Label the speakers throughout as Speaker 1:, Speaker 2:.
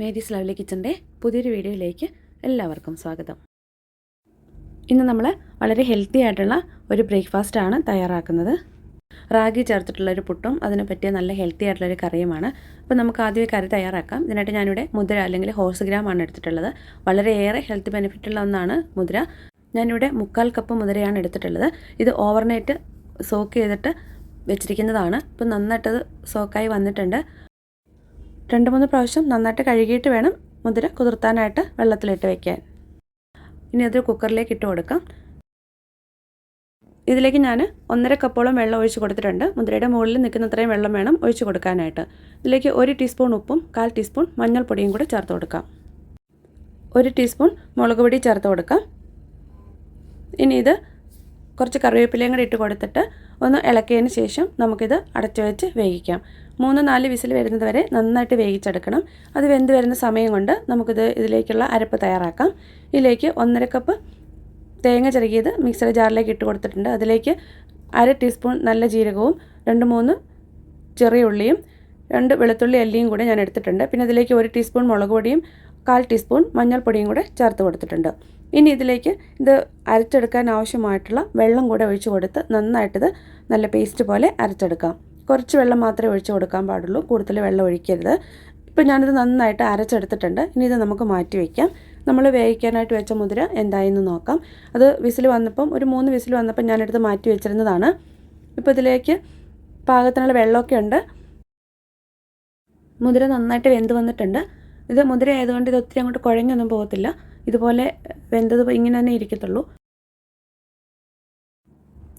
Speaker 1: Mary's lovely കിച്ചൻ്റെ പുതിയൊരു വീഡിയോയിലേക്ക് എല്ലാവർക്കും സ്വാഗതം ഇന്ന് നമ്മൾ വളരെ ഹെൽത്തി ആയിട്ടുള്ള ഒരു ബ്രേക്ക്ഫാസ്റ്റാണ് തയ്യാറാക്കുന്നത് റാഗി ചേർത്തിട്ടുള്ളൊരു പുട്ടും അതിനെ പറ്റിയ നല്ല ഹെൽത്തി ആയിട്ടുള്ളൊരു കറിയുമാണ് അപ്പോൾ നമുക്ക് ആദ്യം കറി തയ്യാറാക്കാം ഇതിനായിട്ട് ഞാനിവിടെ മുദ്ര അല്ലെങ്കിൽ ഹോഴ്സ് ഗ്രാമാണ് എടുത്തിട്ടുള്ളത് വളരെയേറെ ഹെൽത്ത് ബെനിഫിറ്റ് ഉള്ള ഒന്നാണ് മുദ്ര ഞാനിവിടെ മുക്കാൽ കപ്പ് മുതിരയാണ് എടുത്തിട്ടുള്ളത് ഇത് ഓവർനൈറ്റ് സോക്ക് ചെയ്തിട്ട് വെച്ചിരിക്കുന്നതാണ് അപ്പോൾ നന്നായിട്ടത് സോക്കായി വന്നിട്ടുണ്ട് രണ്ട് മൂന്ന് പ്രാവശ്യം നന്നായിട്ട് കഴുകിയിട്ട് വേണം മുതിര കുതിർത്താനായിട്ട് വെള്ളത്തിലിട്ട് വയ്ക്കാൻ ഇനി അത് കുക്കറിലേക്ക് ഇട്ട് കൊടുക്കാം ഇതിലേക്ക് ഞാൻ ഒന്നര കപ്പോളം വെള്ളം ഒഴിച്ച് കൊടുത്തിട്ടുണ്ട് മുതിരയുടെ മുകളിൽ നിൽക്കുന്നത്രയും വെള്ളം വേണം ഒഴിച്ച് കൊടുക്കാനായിട്ട് ഇതിലേക്ക് ഒരു ടീസ്പൂൺ ഉപ്പും കാൽ ടീസ്പൂൺ മഞ്ഞൾപ്പൊടിയും കൂടെ ചേർത്ത് കൊടുക്കാം ഒരു ടീസ്പൂൺ മുളക് പൊടി ചേർത്ത് കൊടുക്കാം ഇനി ഇത് കുറച്ച് കറിവേപ്പിലയും കൂടി ഇട്ട് കൊടുത്തിട്ട് ഒന്ന് ഇളക്കിയതിന് ശേഷം നമുക്കിത് അടച്ചു വെച്ച് വേവിക്കാം മൂന്ന് നാല് വിസിൽ വരുന്നത് വരെ നന്നായിട്ട് വേവിച്ചെടുക്കണം അത് വെന്ത് വരുന്ന സമയം കൊണ്ട് നമുക്കിത് ഇതിലേക്കുള്ള അരപ്പ് തയ്യാറാക്കാം ഇതിലേക്ക് ഒന്നര കപ്പ് തേങ്ങ ചിരകിയത് മിക്സർ ജാറിലേക്ക് ഇട്ട് കൊടുത്തിട്ടുണ്ട് അതിലേക്ക് അര ടീസ്പൂൺ നല്ല ജീരകവും രണ്ട് മൂന്ന് ചെറിയ ഉള്ളിയും രണ്ട് വെളുത്തുള്ളി അല്ലിയും കൂടെ ഞാൻ എടുത്തിട്ടുണ്ട് പിന്നെ ഇതിലേക്ക് ഒരു ടീസ്പൂൺ മുളക് പൊടിയും കാൽ ടീസ്പൂൺ മഞ്ഞൾപ്പൊടിയും കൂടെ ചേർത്ത് കൊടുത്തിട്ടുണ്ട് ഇനി ഇതിലേക്ക് ഇത് അരച്ചെടുക്കാൻ ആവശ്യമായിട്ടുള്ള വെള്ളം കൂടെ ഒഴിച്ചു കൊടുത്ത് നന്നായിട്ടിത് നല്ല പേസ്റ്റ് പോലെ അരച്ചെടുക്കാം കുറച്ച് വെള്ളം മാത്രമേ ഒഴിച്ചു കൊടുക്കാൻ പാടുള്ളൂ കൂടുതൽ വെള്ളം ഒഴിക്കരുത് ഇപ്പം ഞാനിത് നന്നായിട്ട് അരച്ചെടുത്തിട്ടുണ്ട് ഇനി ഇത് നമുക്ക് മാറ്റി വയ്ക്കാം നമ്മൾ വേവിക്കാനായിട്ട് വെച്ച മുതിര എന്തായെന്ന് നോക്കാം അത് വിസിൽ വന്നപ്പം ഒരു മൂന്ന് വിസിൽ വന്നപ്പം ഞാനെടുത്ത് മാറ്റി വെച്ചിരുന്നതാണ് ഇപ്പോൾ ഇതിലേക്ക് പാകത്തിനുള്ള വെള്ളമൊക്കെ ഉണ്ട് മുതിര നന്നായിട്ട് വെന്ത് വന്നിട്ടുണ്ട് ഇത് മുതിര ആയതുകൊണ്ട് ഇത് ഒത്തിരി അങ്ങോട്ട് കുഴഞ്ഞൊന്നും പോകത്തില്ല ഇതുപോലെ വെന്തത് ഇങ്ങനെ തന്നെ ഇരിക്കത്തുള്ളൂ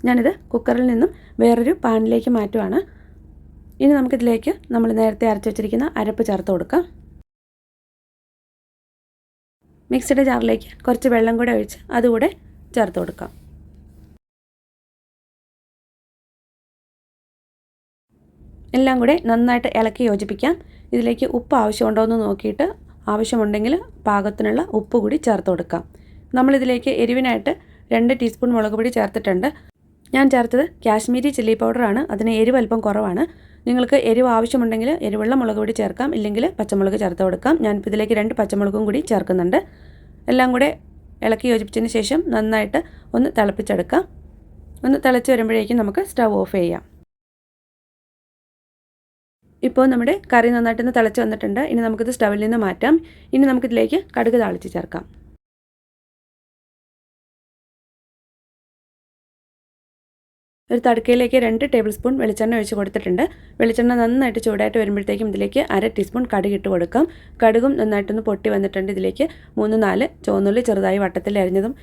Speaker 1: ഞാനിത് കുക്കറിൽ നിന്നും വേറൊരു പാനിലേക്ക് മാറ്റുവാണ് ഇനി നമുക്കിതിലേക്ക് നമ്മൾ നേരത്തെ അരച്ചു വെച്ചിരിക്കുന്ന അരപ്പ് ചേർത്ത് കൊടുക്കാം മിക്സിയുടെ ജാറിലേക്ക് കുറച്ച് വെള്ളം കൂടെ ഒഴിച്ച് അതുകൂടെ ചേർത്ത് കൊടുക്കാം എല്ലാം കൂടെ നന്നായിട്ട് ഇളക്കി യോജിപ്പിക്കാം ഇതിലേക്ക് ഉപ്പ് ആവശ്യമുണ്ടോ എന്ന് നോക്കിയിട്ട് ആവശ്യമുണ്ടെങ്കിൽ പാകത്തിനുള്ള ഉപ്പ് കൂടി ചേർത്ത് കൊടുക്കാം നമ്മളിതിലേക്ക് എരിവിനായിട്ട് രണ്ട് ടീസ്പൂൺ മുളക് പൊടി ചേർത്തിട്ടുണ്ട് ഞാൻ ചേർത്തത് കാശ്മീരി ചില്ലി പൗഡറാണ് അതിന് എരിവ് അല്പം കുറവാണ് നിങ്ങൾക്ക് എരിവ് ആവശ്യമുണ്ടെങ്കിൽ എരിവുള്ള മുളക് കൂടി ചേർക്കാം ഇല്ലെങ്കിൽ പച്ചമുളക് ചേർത്ത് കൊടുക്കാം ഞാനിപ്പോൾ ഇതിലേക്ക് രണ്ട് പച്ചമുളകും കൂടി ചേർക്കുന്നുണ്ട് എല്ലാം കൂടെ ഇളക്കി യോജിപ്പിച്ചതിന് ശേഷം നന്നായിട്ട് ഒന്ന് തിളപ്പിച്ചെടുക്കാം ഒന്ന് തിളച്ച് വരുമ്പോഴേക്കും നമുക്ക് സ്റ്റവ് ഓഫ് ചെയ്യാം ഇപ്പോൾ നമ്മുടെ കറി നന്നായിട്ടൊന്ന് തിളച്ച് വന്നിട്ടുണ്ട് ഇനി നമുക്കിത് സ്റ്റവിൽ നിന്ന് മാറ്റാം ഇനി നമുക്കിതിലേക്ക് കടുക് താളിച്ച് ചേർക്കാം ഒരു തടുക്കയിലേക്ക് രണ്ട് ടേബിൾ സ്പൂൺ വെളിച്ചെണ്ണ ഒഴിച്ച് കൊടുത്തിട്ടുണ്ട് വെളിച്ചെണ്ണ നന്നായിട്ട് ചൂടായിട്ട് വരുമ്പോഴത്തേക്കും ഇതിലേക്ക് അര ടീസ്പൂൺ കടുക് ഇട്ട് കൊടുക്കാം കടുകും നന്നായിട്ടൊന്ന് പൊട്ടി വന്നിട്ടുണ്ട് ഇതിലേക്ക് മൂന്ന് നാല് ചുവന്നുള്ളി ചെറുതായി വട്ടത്തിൽ അരിഞ്ഞതും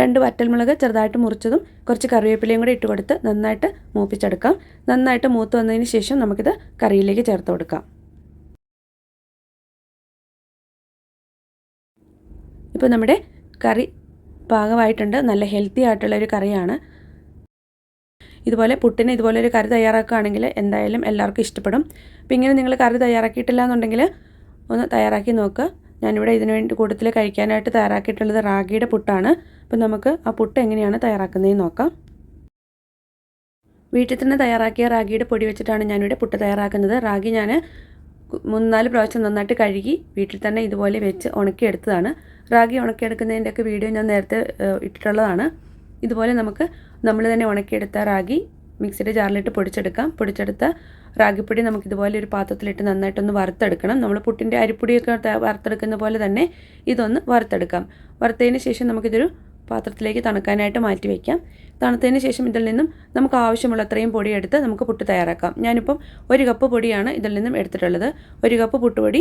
Speaker 1: രണ്ട് വറ്റൽമുളക് ചെറുതായിട്ട് മുറിച്ചതും കുറച്ച് കറിവേപ്പിലയും കൂടി ഇട്ട് കൊടുത്ത് നന്നായിട്ട് മൂപ്പിച്ചെടുക്കാം നന്നായിട്ട് മൂത്ത് വന്നതിന് ശേഷം നമുക്കിത് കറിയിലേക്ക് ചേർത്ത് കൊടുക്കാം ഇപ്പോൾ നമ്മുടെ കറി പാകമായിട്ടുണ്ട് നല്ല ഹെൽത്തി ആയിട്ടുള്ള ഒരു കറിയാണ് ഇതുപോലെ പുട്ടിന് ഇതുപോലെ ഒരു കറി തയ്യാറാക്കുകയാണെങ്കിൽ എന്തായാലും എല്ലാവർക്കും ഇഷ്ടപ്പെടും അപ്പോൾ ഇങ്ങനെ നിങ്ങൾ കറി തയ്യാറാക്കിയിട്ടില്ല എന്നുണ്ടെങ്കിൽ ഒന്ന് തയ്യാറാക്കി നോക്കുക ഞാനിവിടെ ഇതിനു വേണ്ടി കൂട്ടത്തിൽ കഴിക്കാനായിട്ട് തയ്യാറാക്കിയിട്ടുള്ളത് റാഗിയുടെ പുട്ടാണ് അപ്പോൾ നമുക്ക് ആ പുട്ട് എങ്ങനെയാണ് തയ്യാറാക്കുന്നതെന്ന് നോക്കാം വീട്ടിൽ തന്നെ തയ്യാറാക്കിയ റാഗിയുടെ പൊടി വെച്ചിട്ടാണ് ഞാനിവിടെ പുട്ട് തയ്യാറാക്കുന്നത് റാഗി ഞാൻ മൂന്നാല് പ്രാവശ്യം നന്നായിട്ട് കഴുകി വീട്ടിൽ തന്നെ ഇതുപോലെ വെച്ച് ഉണക്കിയെടുത്തതാണ് റാഗി ഉണക്കിയെടുക്കുന്നതിൻ്റെയൊക്കെ വീഡിയോ ഞാൻ നേരത്തെ ഇട്ടിട്ടുള്ളതാണ് ഇതുപോലെ നമുക്ക് നമ്മൾ തന്നെ ഉണക്കിയെടുത്ത റാഗി മിക്സിയുടെ ജാറിലിട്ട് പൊടിച്ചെടുക്കാം പൊടിച്ചെടുത്ത റാഗിപ്പൊടി നമുക്ക് ഇതുപോലെ ഒരു പാത്രത്തിലിട്ട് നന്നായിട്ടൊന്ന് വറുത്തെടുക്കണം നമ്മൾ പുട്ടിൻ്റെ അരിപ്പൊടിയൊക്കെ വറുത്തെടുക്കുന്ന പോലെ തന്നെ ഇതൊന്ന് വറുത്തെടുക്കാം വറുത്തതിന് ശേഷം നമുക്കിതൊരു പാത്രത്തിലേക്ക് തണുക്കാനായിട്ട് മാറ്റി വയ്ക്കാം തണുത്തതിന് ശേഷം ഇതിൽ നിന്നും നമുക്ക് ആവശ്യമുള്ള അത്രയും പൊടി എടുത്ത് നമുക്ക് പുട്ട് തയ്യാറാക്കാം ഞാനിപ്പം ഒരു കപ്പ് പൊടിയാണ് ഇതിൽ നിന്നും എടുത്തിട്ടുള്ളത് ഒരു കപ്പ് പുട്ടുപൊടി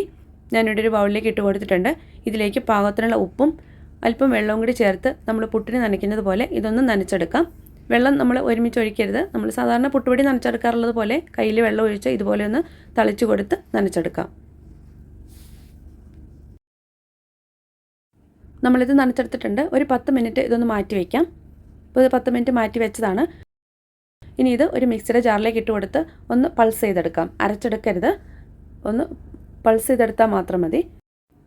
Speaker 1: ഞാനിവിടെ ഒരു ബൗളിലേക്ക് ഇട്ട് കൊടുത്തിട്ടുണ്ട് ഇതിലേക്ക് പാകത്തിനുള്ള ഉപ്പും അല്പം വെള്ളവും കൂടി ചേർത്ത് നമ്മൾ പുട്ടിന് നനയ്ക്കുന്നത് പോലെ ഇതൊന്ന് നനച്ചെടുക്കാം വെള്ളം നമ്മൾ ഒരുമിച്ച് ഒഴിക്കരുത് നമ്മൾ സാധാരണ പുട്ടുപൊടി നനച്ചെടുക്കാറുള്ളത് പോലെ കയ്യിൽ വെള്ളം ഒഴിച്ച് ഇതുപോലെ ഒന്ന് തളിച്ചു കൊടുത്ത് നനച്ചെടുക്കാം നമ്മളിത് നനച്ചെടുത്തിട്ടുണ്ട് ഒരു പത്ത് മിനിറ്റ് ഇതൊന്ന് മാറ്റി വയ്ക്കാം ഇപ്പോൾ ഇത് പത്ത് മിനിറ്റ് മാറ്റി വെച്ചതാണ് ഇനി ഇത് ഒരു മിക്സിയുടെ ജാറിലേക്ക് ഇട്ട് കൊടുത്ത് ഒന്ന് പൾസ് ചെയ്തെടുക്കാം അരച്ചെടുക്കരുത് ഒന്ന് പൾസ് ചെയ്തെടുത്താൽ മാത്രം മതി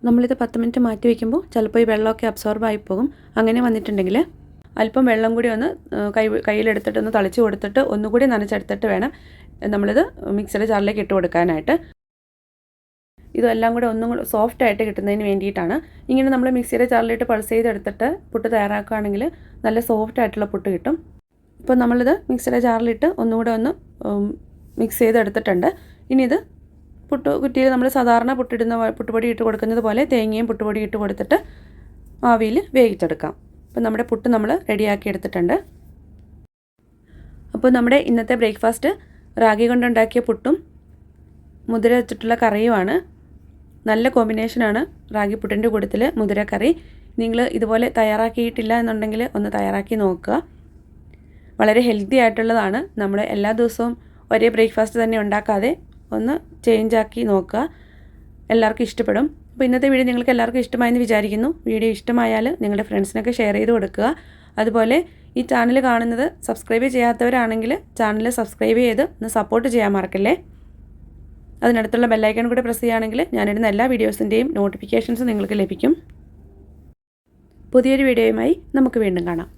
Speaker 1: നമ്മളിത് പത്ത് മിനിറ്റ് മാറ്റി വയ്ക്കുമ്പോൾ ചിലപ്പോൾ ഈ വെള്ളമൊക്കെ അബ്സോർബ് ആയി പോകും അങ്ങനെ വന്നിട്ടുണ്ടെങ്കിൽ അല്പം വെള്ളം കൂടി ഒന്ന് കൈ കയ്യിലെടുത്തിട്ട് ഒന്ന് തളിച്ച് കൊടുത്തിട്ട് ഒന്നുകൂടി നനച്ചെടുത്തിട്ട് വേണം നമ്മളിത് മിക്സിയുടെ ജാറിലേക്ക് ഇട്ട് കൊടുക്കാനായിട്ട് ഇതെല്ലാം കൂടെ ഒന്നും കൂടെ സോഫ്റ്റ് ആയിട്ട് കിട്ടുന്നതിന് വേണ്ടിയിട്ടാണ് ഇങ്ങനെ നമ്മൾ മിക്സിയുടെ ചാറിലിട്ട് പൾസ് ചെയ്തെടുത്തിട്ട് പുട്ട് തയ്യാറാക്കുകയാണെങ്കിൽ നല്ല സോഫ്റ്റ് ആയിട്ടുള്ള പുട്ട് കിട്ടും ഇപ്പോൾ നമ്മളിത് മിക്സിയുടെ ചാറിലിട്ട് ഒന്നുകൂടെ ഒന്ന് മിക്സ് ചെയ്തെടുത്തിട്ടുണ്ട് ഇനി ഇത് പുട്ട് കുറ്റിയിൽ നമ്മൾ സാധാരണ പുട്ടിടുന്ന പുട്ടുപൊടി ഇട്ട് കൊടുക്കുന്നത് പോലെ തേങ്ങയും പുട്ടുപൊടി ഇട്ട് കൊടുത്തിട്ട് ആവിയിൽ വേവിച്ചെടുക്കാം അപ്പോൾ നമ്മുടെ പുട്ട് നമ്മൾ റെഡിയാക്കി എടുത്തിട്ടുണ്ട് അപ്പോൾ നമ്മുടെ ഇന്നത്തെ ബ്രേക്ക്ഫാസ്റ്റ് റാഗി കൊണ്ടുണ്ടാക്കിയ പുട്ടും മുതിര വെച്ചിട്ടുള്ള കറിയുമാണ് നല്ല കോമ്പിനേഷനാണ് റാഗി പുട്ടിൻ്റെ കൂട്ടത്തിൽ മുതിരക്കറി കറി നിങ്ങൾ ഇതുപോലെ തയ്യാറാക്കിയിട്ടില്ല എന്നുണ്ടെങ്കിൽ ഒന്ന് തയ്യാറാക്കി നോക്കുക വളരെ ഹെൽത്തി ആയിട്ടുള്ളതാണ് നമ്മൾ എല്ലാ ദിവസവും ഒരേ ബ്രേക്ക്ഫാസ്റ്റ് തന്നെ ഉണ്ടാക്കാതെ ഒന്ന് ആക്കി നോക്കുക എല്ലാവർക്കും ഇഷ്ടപ്പെടും അപ്പോൾ ഇന്നത്തെ വീഡിയോ നിങ്ങൾക്ക് എല്ലാവർക്കും ഇഷ്ടമായെന്ന് വിചാരിക്കുന്നു വീഡിയോ ഇഷ്ടമായാൽ നിങ്ങളുടെ ഫ്രണ്ട്സിനൊക്കെ ഷെയർ ചെയ്ത് കൊടുക്കുക അതുപോലെ ഈ ചാനൽ കാണുന്നത് സബ്സ്ക്രൈബ് ചെയ്യാത്തവരാണെങ്കിൽ ചാനൽ സബ്സ്ക്രൈബ് ചെയ്ത് ഒന്ന് സപ്പോർട്ട് ചെയ്യാൻ മറക്കല്ലേ അതിനടുത്തുള്ള ബെല്ലൈക്കൺ കൂടെ പ്രസ് ചെയ്യുകയാണെങ്കിൽ ഞാനിടുന്ന എല്ലാ വീഡിയോസിൻ്റെയും നോട്ടിഫിക്കേഷൻസ് നിങ്ങൾക്ക് ലഭിക്കും പുതിയൊരു വീഡിയോയുമായി നമുക്ക് വീണ്ടും കാണാം